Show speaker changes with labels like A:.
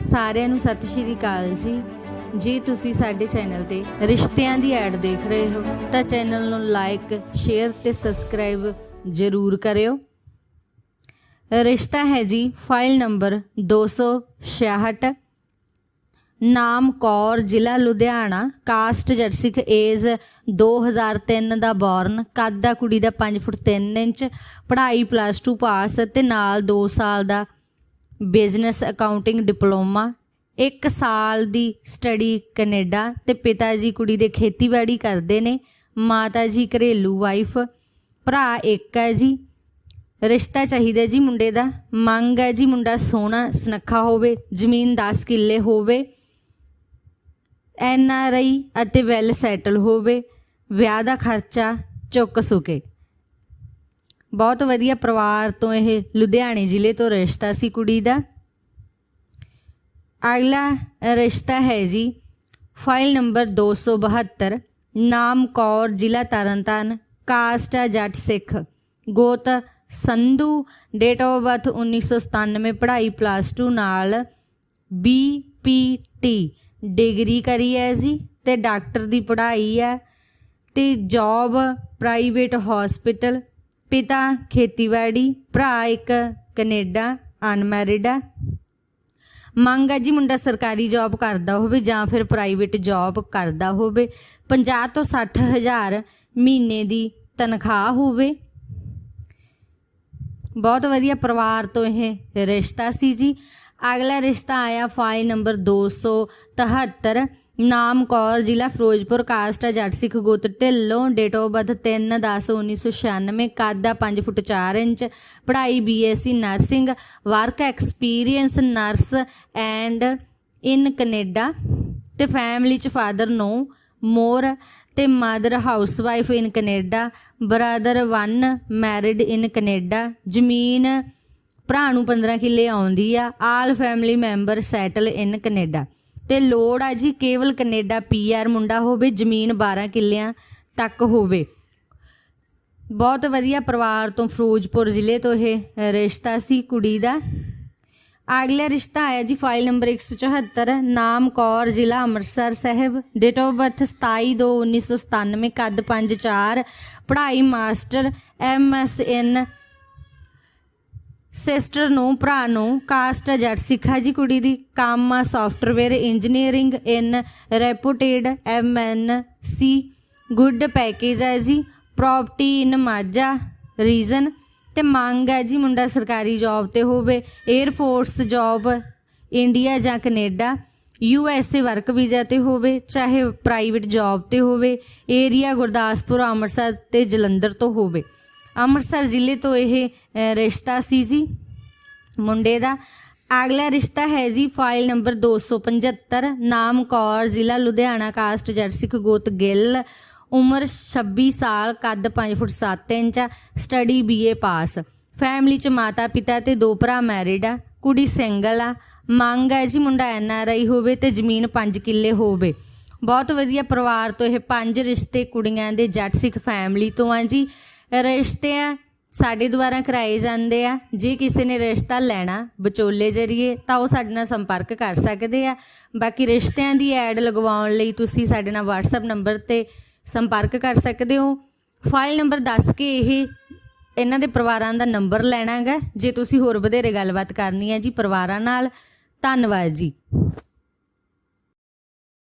A: ਸਾਰਿਆਂ ਨੂੰ ਸਤਿ ਸ਼੍ਰੀ ਅਕਾਲ ਜੀ। ਜੇ ਤੁਸੀਂ ਸਾਡੇ ਚੈਨਲ ਤੇ ਰਿਸ਼ਤਿਆਂ ਦੀ ਐਡ ਦੇਖ ਰਹੇ ਹੋ, ਤਾਂ ਚੈਨਲ ਨੂੰ ਲਾਈਕ, ਸ਼ੇਅਰ ਤੇ ਸਬਸਕ੍ਰਾਈਬ ਜ਼ਰੂਰ ਕਰਿਓ। ਰਿਸ਼ਤਾ ਹੈ ਜੀ ਫਾਈਲ ਨੰਬਰ 266 ਨਾਮ ਕੌਰ, ਜ਼ਿਲ੍ਹਾ ਲੁਧਿਆਣਾ, ਕਾਸਟ ਜਰਸਿਕ ਏਜ 2003 ਦਾ ਬੌਰਨ ਕੱਦ ਦਾ ਕੁੜੀ ਦਾ 5 ਫੁੱਟ 3 ਇੰਚ, ਪੜ੍ਹਾਈ ਪਲੱਸ 2 ਪਾਸ ਤੇ ਨਾਲ 2 ਸਾਲ ਦਾ ਬਿਜ਼ਨਸ ਅਕਾਊਂਟਿੰਗ ਡਿਪਲੋਮਾ 1 ਸਾਲ ਦੀ ਸਟੱਡੀ ਕੈਨੇਡਾ ਤੇ ਪਿਤਾ ਜੀ ਕੁੜੀ ਦੇ ਖੇਤੀਬਾੜੀ ਕਰਦੇ ਨੇ, ਮਾਤਾ ਜੀ ਘਰੇਲੂ ਵਾਈਫ, ਭਰਾ ਇੱਕ ਹੈ ਜੀ, ਰਿਸ਼ਤਾ ਚਾਹੀਦਾ ਜੀ ਮੁੰਡੇ ਦਾ, ਮੰਗ ਹੈ ਜੀ ਮੁੰਡਾ ਸੋਹਣਾ ਸੁਨੱਖਾ ਹੋਵੇ, ਜ਼ਮੀਨ 10 ਕਿੱਲੇ ਹੋਵੇ, ਐਨ ਆਰ ਆਈ ਅਤੇ ਵੈਲ ਸੈਟਲ ਹੋਵੇ, ਵਿਆਹ ਦਾ ਖਰਚਾ ਚੁੱਕ ਸੁਕੇ। ਬਹੁਤ ਵਧੀਆ ਪਰਿਵਾਰ ਤੋਂ ਇਹ ਲੁਧਿਆਣੇ ਜ਼ਿਲ੍ਹੇ ਤੋਂ ਰਿਸ਼ਤਾ ਸੀ ਕੁੜੀ ਦਾ। ਅਗਲਾ ਰਿਸ਼ਤਾ ਹੈ ਜੀ ਫਾਈਲ ਨੰਬਰ 272 ਨਾਮ ਕੌਰ, ਜ਼ਿਲ੍ਹਾ ਤਰਨਤਾਰਨ ਕਾਸਟ ਹੈ ਜੱਟ ਸਿੱਖ, ਗੋਤ ਸੰਧੂ ਡੇਟ ਆਫ ਬਰਥ 1997 ਪੜ੍ਹਾਈ ਪਲੱਸ 2 ਨਾਲ ਬੀਪੀਟੀ ਡਿਗਰੀ ਕਰੀ ਹੈ ਜੀ ਤੇ ਡਾਕਟਰ ਦੀ ਪੜ੍ਹਾਈ ਹੈ ਤੇ ਜੌਬ ਪ੍ਰਾਈਵੇਟ ਹਸਪੀਟਲ ਪਿਤਾ ਖੇਤੀਬਾੜੀ, ਭਰਾ ਇੱਕ ਕੈਨੇਡਾ, ਅਨਮੈਰਿਡ ਹੈ ਮੰਗ ਹੈ ਜੀ ਮੁੰਡਾ ਸਰਕਾਰੀ ਜੌਬ ਕਰਦਾ ਹੋਵੇ ਜਾਂ ਫਿਰ ਪ੍ਰਾਈਵੇਟ ਜੌਬ ਕਰਦਾ ਹੋਵੇ। 50 ਤੋਂ 60 ਹਜ਼ਾਰ ਮਹੀਨੇ ਦੀ ਤਨਖਾਹ ਹੋਵੇ। ਬਹੁਤ ਵਧੀਆ ਪਰਿਵਾਰ ਤੋਂ ਇਹ ਰਿਸ਼ਤਾ ਸੀ ਜੀ। ਅਗਲਾ ਰਿਸ਼ਤਾ ਆਇਆ ਫਾਈਲ ਨੰਬਰ 273 ਨਾਮ ਕੌਰ, ਜ਼ਿਲ੍ਹਾ ਫਿਰੋਜ਼ਪੁਰ, ਕਾਸਟ ਹੈ ਜੱਟ ਸਿੱਖ ਗੋਤ ਢਿੱਲੋਂ ਡੇਟ ਆਫ ਬਰਥ 3 10 1996 ਕੱਦ ਦਾ 5 ਫੁੱਟ 4 ਇੰਚ, ਪੜ੍ਹਾਈ BSc nursing work experience nurse and in Canada ਤੇ ਫੈਮਿਲੀ ਚ ਫਾਦਰ ਨੋ, ਮੋਰ ਤੇ mother housewife in Canada brother 1 married in Canada, ਜ਼ਮੀਨ ਭਰਾ ਨੂੰ 15 ਕਿੱਲੇ ਆਉਂਦੀ ਆ all family member settle in Canada. ਤੇ ਲੋੜ ਆ ਜੀ ਕੇਵਲ ਕੈਨੇਡਾ ਪੀਆਰ ਮੁੰਡਾ ਹੋਵੇ, ਜ਼ਮੀਨ 12 ਕਿੱਲਿਆਂ ਤੱਕ ਹੋਵੇ। ਬਹੁਤ ਵਧੀਆ ਪਰਿਵਾਰ ਤੋਂ ਫਿਰੋਜ਼ਪੁਰ ਜ਼ਿਲ੍ਹੇ ਤੋਂ ਇਹ ਰਿਸ਼ਤਾ ਸੀ ਕੁੜੀ ਦਾ। ਅਗਲਾ ਰਿਸ਼ਤਾ ਆਇਆ ਜੀ ਫਾਈਲ ਨੰਬਰ 174 ਨਾਮ ਕੌਰ, ਜ਼ਿਲ੍ਹਾ Amritsar Sahib. Date of birth 27/2/1997 ਕੱਦ 5'4 ਪੜ੍ਹਾਈ ਮਾਸਟਰ ਐਮਐਸਐਨ ਸਿਸਟਰ ਨੂੰ, ਭਰਾ ਨੂੰ, ਕਾਸਟ ਜੱਟ ਸਿੱਖਾ ਜੀ ਕੁੜੀ ਦੀ ਕੰਮ ਆ software engineering in reputed MNC good package ਹੈ ਜੀ ਪ੍ਰਾਪਰਟੀ ਇਨ ਮਾਝਾ ਰੀਜਨ ਤੇ ਮੰਗ ਹੈ ਜੀ ਮੁੰਡਾ ਸਰਕਾਰੀ ਜੌਬ ਤੇ ਹੋਵੇ 에ਅਰ ਫੋਰਸ ਜੌਬ ਇੰਡੀਆ ਜਾਂ Canada U S A work visa ਤੇ ਹੋਵੇ, ਚਾਹੇ ਪ੍ਰਾਈਵੇਟ ਜੌਬ ਤੇ ਹੋਵੇ ਏਰੀਆ ਗੁਰਦਾਸਪੁਰ, ਅੰਮ੍ਰਿਤਸਰ ਤੇ ਜਲੰਧਰ ਤੋਂ ਹੋਵੇ। ਅੰਮ੍ਰਿਤਸਰ ਜ਼ਿਲ੍ਹੇ ਤੋਂ ਇਹ ਰਿਸ਼ਤਾ ਸੀ ਜੀ, ਮੁੰਡੇ ਦਾ। ਅਗਲਾ ਰਿਸ਼ਤਾ ਹੈ ਜੀ ਫਾਈਲ ਨੰਬਰ 275 ਨਾਮ ਕੌਰ ਜ਼ਿਲ੍ਹਾ ਲੁਧਿਆਣਾ, ਕਾਸਟ ਜੱਟ ਸਿੱਖ ਗੋਤ ਗਿੱਲ। ਉਮਰ 26 ਸਾਲ, ਕੱਦ 5 foot 7 inch, study BA pass. Family ਚ ਮਾਤਾ ਪਿਤਾ ਤੇ ਦੋ ਭਰਾ ਮੈਰਿਡ ਆ, ਕੁੜੀ ਸਿੰਗਲ ਆ। ਮੰਗ ਹੈ ਜੀ ਮੁੰਡਾ ਐਨ ਆਰ ਆਈ ਹੋਵੇ ਤੇ ਜ਼ਮੀਨ 5 ਕਿੱਲੇ ਹੋਵੇ। ਬਹੁਤ ਵਧੀਆ ਪਰਿਵਾਰ ਤੋਂ ਇਹ ਪੰਜ ਰਿਸ਼ਤੇ ਕੁੜੀਆਂ ਦੇ ਜੱਟ ਸਿੱਖ ਫੈਮਿਲੀ ਤੋਂ ਆ ਜੀ। ਰਿਸ਼ਤੇ ਸਾਡੇ ਦੁਆਰਾ ਕਰਾਏ ਜਾਂਦੇ ਆ। ਜੇ ਕਿਸੇ ਨੇ ਰਿਸ਼ਤਾ ਲੈਣਾ ਵਿਚੋਲੇ ਜਰੀਏ, ਤਾਂ ਉਹ ਸਾਡੇ ਨਾਲ ਸੰਪਰਕ ਕਰ ਸਕਦੇ ਆ। ਬਾਕੀ ਰਿਸ਼ਤਿਆਂ ਦੀ ਐਡ ਲਗਵਾਉਣ ਲਈ ਤੁਸੀਂ ਸਾਡੇ ਨਾਲ WhatsApp ਨੰਬਰ ਤੇ ਸੰਪਰਕ ਕਰ ਸਕਦੇ ਹੋ। ਫਾਈਲ ਨੰਬਰ ਦੱਸ ਕੇ ਇਹ ਇਹਨਾਂ ਦੇ ਪਰਿਵਾਰਾਂ ਦਾ ਨੰਬਰ ਲੈਣਾ ਹੈਗਾ ਜੇ ਤੁਸੀਂ ਹੋਰ ਵਧੇਰੇ ਗੱਲਬਾਤ ਕਰਨੀ ਹੈ ਜੀ ਪਰਿਵਾਰਾਂ ਨਾਲ, ਧੰਨਵਾਦ ਜੀ।